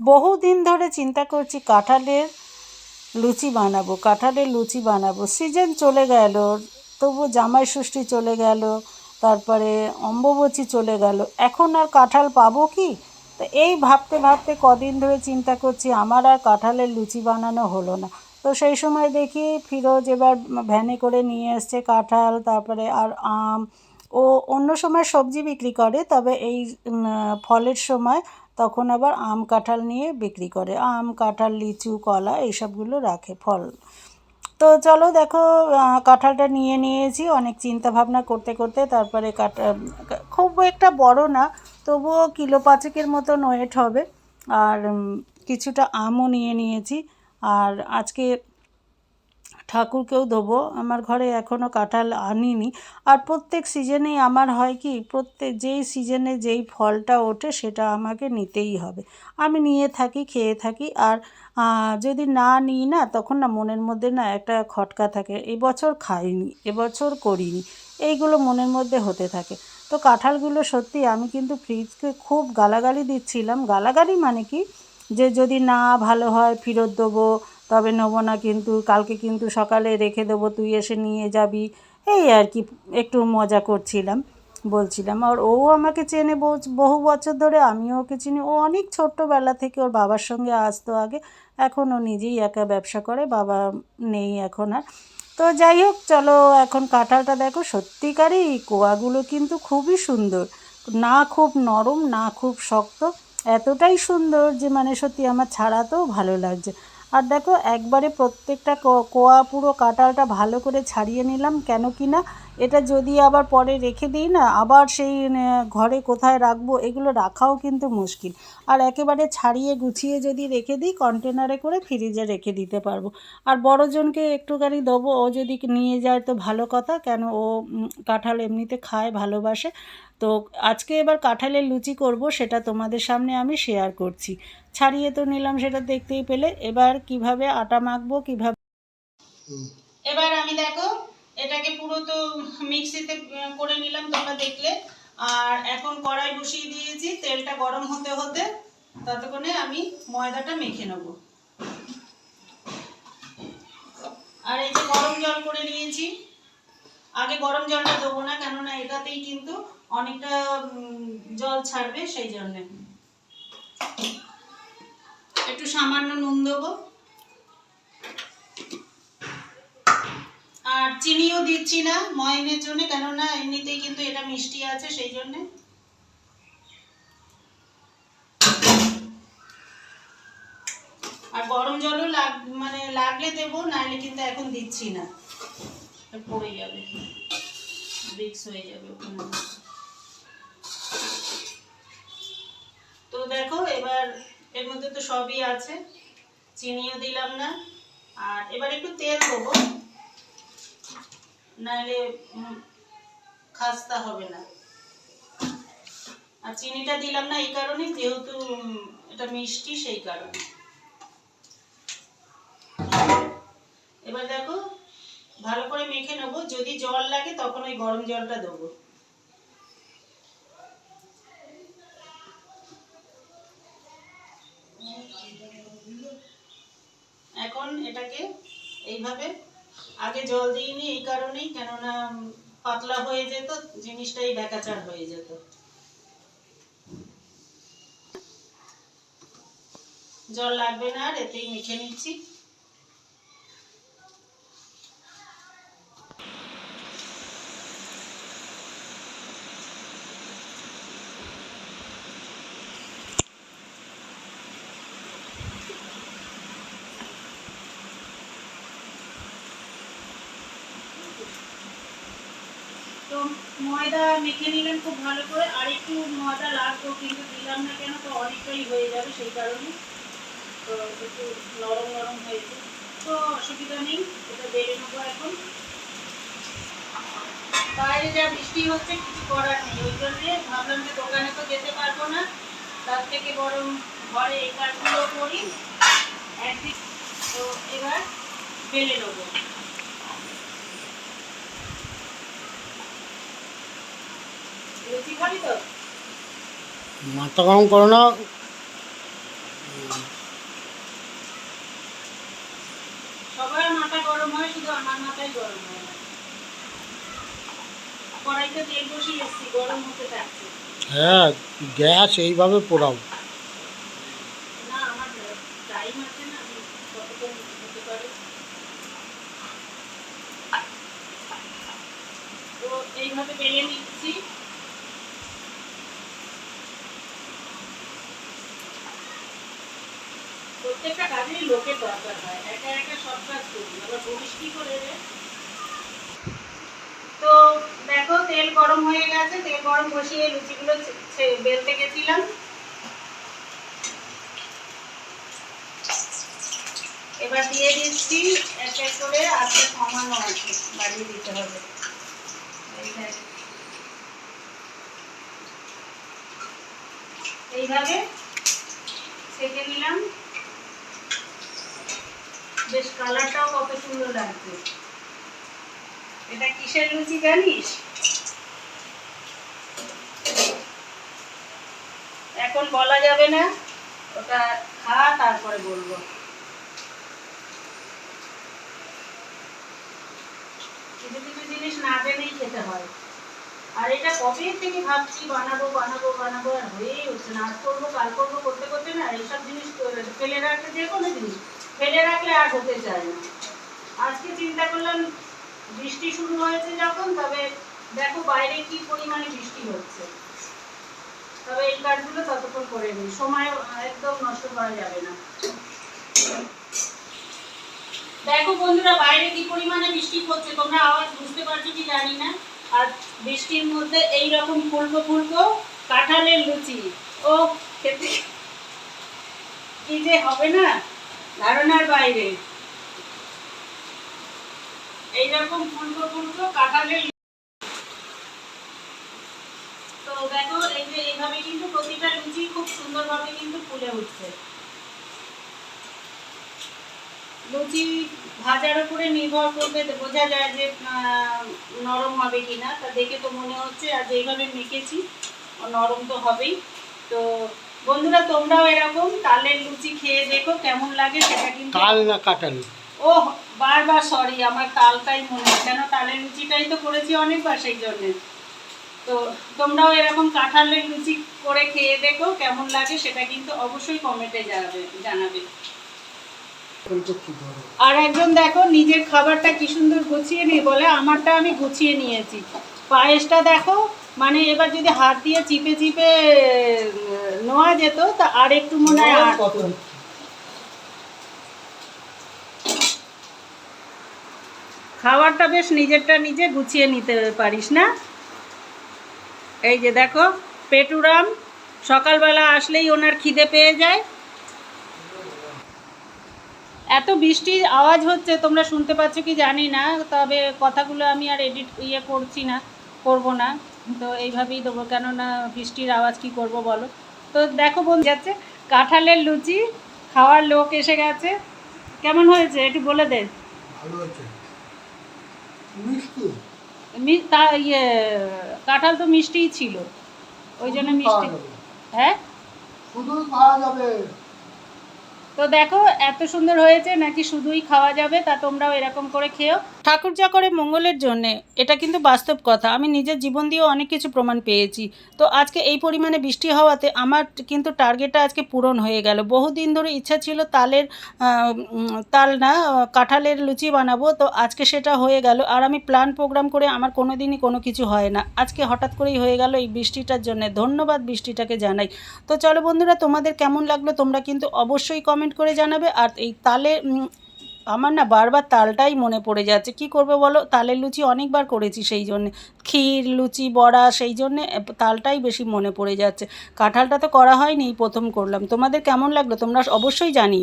বহুদিন ধরে চিন্তা করছি কাঁঠালের লুচি বানাবো, কাঁঠালের লুচি বানাবো। সিজন চলে গেল, তবু জামাই ষষ্ঠী চলে গেল, তারপরে অম্বুবচী চলে গেল। এখন আর কাঁঠাল পাবো কি? তো এই ভাবতে ভাবতে কদিন ধরে চিন্তা করছি, আমার আর কাঁঠালের লুচি বানানো হলো না। তো সেই সময় দেখি ফিরোজ এবার ভ্যানে করে নিয়ে এসছে কাঁঠাল, তারপরে আর আম। ও অন্য সময় সবজি বিক্রি করে, তবে এই ফলের সময় তখন আবার আম কাঁঠাল নিয়ে বিক্রি করে। আম, কাঁঠাল, লিচু, কলা এইসবগুলো রাখে ফল। তো চলো দেখো কাঁঠালটা নিয়ে নিয়েছি। অনেক চিন্তা ভাবনা করতে করতে তারপরে কাঁঠাল খুব একটা বড় না, তবুও কিলো পাঁচেকের মতো ওয়েট হবে। আর কিছুটা আমও নিয়ে নিয়েছি। আর আজকে ঠাকুরকেও দেবো। আমার ঘরে এখনও কাঁঠাল আনিনি। আর প্রত্যেক সিজনেই আমার হয় কি, প্রত্যেক যেই সিজনে যেই ফলটা ওঠে সেটা আমাকে নিতেই হবে। আমি নিয়ে থাকি, খেয়ে থাকি। আর যদি না নিই না, তখন না মনের মধ্যে না একটা খটকা থাকে। এবছর খাইনি এবছর করিনি, এইগুলো মনের মধ্যে হতে থাকে। তো কাঁঠালগুলো সত্যি আমি কিন্তু ফ্রিজকে খুব গালাগালি দিচ্ছিলাম। গালাগালি মানে কি? যে যদি না ভালো হয় ফেরত দেবো তবে নেব না কিন্তু, কালকে কিন্তু সকালে রেখে দেবো, তুই এসে নিয়ে যাবি। এই আর কি, একটু মজা করছিলাম, বলছিলাম। আর ও আমাকে চেনে বহু- বছর ধরে, আমিও ওকে চিনি। ও অনেক ছোট্টবেলা থেকে ওর বাবার সঙ্গে আসতো আগে, এখন ও নিজেই একা ব্যবসা করে, বাবা নেই এখন আর। তো যাই হোক, চলো এখন কাঁঠালটা দেখো। সত্যিকারই কোয়াগুলো কিন্তু খুবই সুন্দর। না খুব নরম, না খুব শক্ত, এতটাই সুন্দর যে মানে সত্যি আমার ছাড়াতেও ভালো লাগছে। আর দেখো একবারে প্রত্যেকটা কোয়া পুরো কাঁটালটা ভালো করে ছাড়িয়ে নিলাম কেন কি না এটা যদি আবার পরে রেখে দিই না, আবার সেই ঘরে কোথায় রাখব, এগুলো রাখাও কিন্তু মুশকিল। আর একেবারে ছাড়িয়ে গুছিয়ে যদি রেখে দিই কন্টেনারে করে ফ্রিজে রেখে দিতে পারব। আর বড়জনকে একটুখানি দেবো, ও যদি নিয়ে যায় তো ভালো কথা, কেন ও কাঁঠাল এমনিতে খায়, ভালোবাসে। তো আজকে এবার কাঁঠালের লুচি করব, সেটা তোমাদের সামনে আমি শেয়ার করছি। ছাড়িয়ে তো নিলাম, সেটা দেখতেই পেলে। এবার কীভাবে আটা মাখবো, কীভাবে এবার আমি দেখো এটাকে পুরো তো মিক্সিতে করে নিলাম তোমরা দেখলে। আর এখন কড়াই বসিয়ে দিয়েছি, তেলটা গরম হতে হতে ততক্ষণে আমি ময়দাটা মেখে নেব। আর এই যে গরম জল করে নিয়েছি, আগে গরম জলটা দেবো না, কেননা এটাতেই কিন্তু অনেকটা জল ছাড়বে সেই জন্যে। একটু সামান্য নুন দেবো। আর চিনিও দিচ্ছি না ময়নের জন্য, কেননা এমনিতেই কিন্তু এটা মিষ্টি আছে, সেই জন্যে। আর গরম জলও লাগ মানে লাগলে দেবো, নাহলে কিন্তু এখন দিচ্ছি না। পড়ে যাবে। ব্রিক্স হয়ে যাবে তো দেখো, এবার এর মধ্যে তো সবই আছে। চিনিও দিলাম না। আর এবার একটু তেল দেবো। নাহলে খাস্তা হবে না। আর চিনিটা দিলাম না এই কারণে, যেহেতু এটা মিষ্টি সেই কারণে। এবার দেখো, ভালো করে মেখে নেব। যদি জল লাগে, তখন ওই গরম জলটা দেবো। এখন এটাকে এইভাবে আগে জল দিইনি এই কারণেই, কেননা পাতলা হয়ে যেত, জিনিসটাই বেকাচার হয়ে যেত। জল লাগবে না আর, এতেই মেখে নিচ্ছি তো ময়দা মেখে নিলেন খুব ভালো করে, আর একটু ময়দা লাগতো কিন্তু দিলাম না কেন, তো অনেকটাই হয়ে যাবে সেই কারণে। তো একটু নরম নরম হয়েছে। তো অসুবিধা নেই, এটা বেড়ে নেব এখন। বাইরে যা বৃষ্টি হচ্ছে, কিছু করার নেই। ওই জন্যে ভাবলাম যে দোকানে তো যেতে পারব না। তার থেকে বরং ঘরে এই কাজগুলো করি। একদিন তো এবার বেলে নেব লুচি খাবি তো মাথা গরম করো না। সবার মাথা গরম হয় শুধু আমার মাথায় গরম হয়। না কড়াইতে তেল বসিয়ে এসছি গরম হতে থাকছে। হ্যাঁ গ্যাস এইভাবে পোড়াও। এইভাবে নিচ্ছি। তো দেখো, তেল গরম হয়ে গেছে, তেল গরম বসিয়ে লুচিগুলো বেলতে গেছিলাম। এবার দিয়ে দিচ্ছি, এক এক করে আস্তে কমানো আছে, বাড়িয়ে দিতে হবে। এইভাবে। ছেঁকে নিলাম। বেশ কালারটাও কত সুন্দর লাগছে। এটা কিসের লুচি জানিস? এখন বলা যাবে না, ওটা খা, তারপরে বলব। কিছু কিছু জিনিস না জেনেই খেতে হয়। আর এটা কবে থেকে ভাবছি, বানাবো বানাবো বানাবো, আর হয়েই হচ্ছে না। আজ করব, কাল করব, করতে করতে না, এইসব জিনিস ফেলে রাখতে যে কোনো জিনিস। ফেলে রাখলে আর হতে চায় না। আজকে চিন্তা করলাম, বৃষ্টি শুরু হয়েছে যখন, তবে দেখো বাইরে কি পরিমাণে বৃষ্টি হচ্ছে। তবে এই কাজগুলো ততক্ষণ করে নিই। সময় একদম নষ্ট করা যাবে না। দেখো বন্ধুরা, বাইরে কি পরিমাণে বৃষ্টি হচ্ছে, তোমরা আওয়াজ বুঝতে পারছ কি জানি না। আর বৃষ্টির মধ্যে এই রকম ফুলকো ফুলকো কাঁঠালের লুচি। ও, খেতে কি যে হবে না? ধারণার বাইরে। এইরকম ফুলকো ফুলকো কাঁঠালের তো দেখো, এই যে এইভাবে কিন্তু প্রতিটা লুচি খুব সুন্দরভাবে কিন্তু ফুলে উঠছে। লুচি ভাজার উপরে নির্ভর করবে বোঝা যায় যে নরম হবে কিনা। তা দেখে তো মনে হচ্ছে আর যেইভাবে মেখেছি নরম তো হবেই। তো বন্ধুরা তোমরাও এরকম তালের লুচি খেয়ে দেখো কেমন লাগে সেটা কিন্তু তাল না কাটালি ও বারবার সরি আমার তালটাই মনে হয় কেন তালের লুচিটাই তো করেছি অনেকবার সেই জন্যে। তো তোমরাও এরকম কাঁঠালের লুচি করে খেয়ে দেখো কেমন লাগে সেটা কিন্তু অবশ্যই কমেন্টে জানাবে জানাবে। আর একজন দেখো নিজের খাবারটা কি সুন্দর গুছিয়ে নিয়ে বলে আমারটা আমি গুছিয়ে নিয়েছি। পায়েসটা দেখো মানে এবার যদি হাত দিয়ে চিপে চিপে নোয়া যেত তা আর একটু মনে হয় আটতো। খাবারটা বেশ নিজেরটা নিজে গুছিয়ে নিতে পারিস না? এই যে দেখো পেটুরাম সকালবেলা আসলেই ওনার খিদে পেয়ে যায়। এত বৃষ্টির আওয়াজ হচ্ছে তোমরা শুনতে পাচ্ছ কি জানি না তবে কথাগুলো আমি আর এডিট ইয়ে করছি না করব না। তো এইভাবেই দেবো কেননা বৃষ্টির আওয়াজ কি করব বলো? তো দেখো বোন যাচ্ছে কাঁঠালের লুচি খাওয়ার লোক এসে গেছে। কেমন হয়েছে? একটু বলে দে। ভালো মিষ্টি। তা ইয়ে কাঁঠাল তো মিষ্টিই ছিল। ওই জন্য মিষ্টি। হ্যাঁ? শুধু খাওয়া যাবে। তো দেখো, এত সুন্দর হয়েছে, নাকি শুধুই খাওয়া যাবে, তা তোমরাও এরকম করে খেও ঠাকুর যা করে মঙ্গলের জন্যে, এটা কিন্তু বাস্তব কথা। আমি নিজের জীবন দিয়েও অনেক কিছু প্রমাণ পেয়েছি। তো আজকে এই পরিমাণে বৃষ্টি হওয়াতে আমার কিন্তু টার্গেটটা আজকে পূরণ হয়ে গেল। বহুদিন ধরে ইচ্ছা ছিল তালের তাল না কাঁঠালের লুচি বানাবো, তো আজকে সেটা হয়ে গেল। আর আমি প্ল্যান প্রোগ্রাম করে আমার কোনো দিনই কোনো কিছু হয় না। আজকে হঠাৎ করেই হয়ে গেল এই বৃষ্টিটার জন্য। ধন্যবাদ বৃষ্টিটাকে জানাই। তো চলো বন্ধুরা, তোমাদের কেমন লাগল তোমরা কিন্তু অবশ্যই কমেন্ট করে জানাবে আর এই তালে আমার না বারবার তালটাই মনে পড়ে যাচ্ছে। কি করবে বলো? তালের লুচি অনেকবার করেছি সেই জন্যে। ক্ষীর, লুচি, বড়া সেই জন্যে তালটাই বেশি মনে পড়ে যাচ্ছে। কাঁঠালটা তো করা হয়নি, প্রথম করলাম। তোমাদের কেমন লাগল? তোমরা অবশ্যই জানি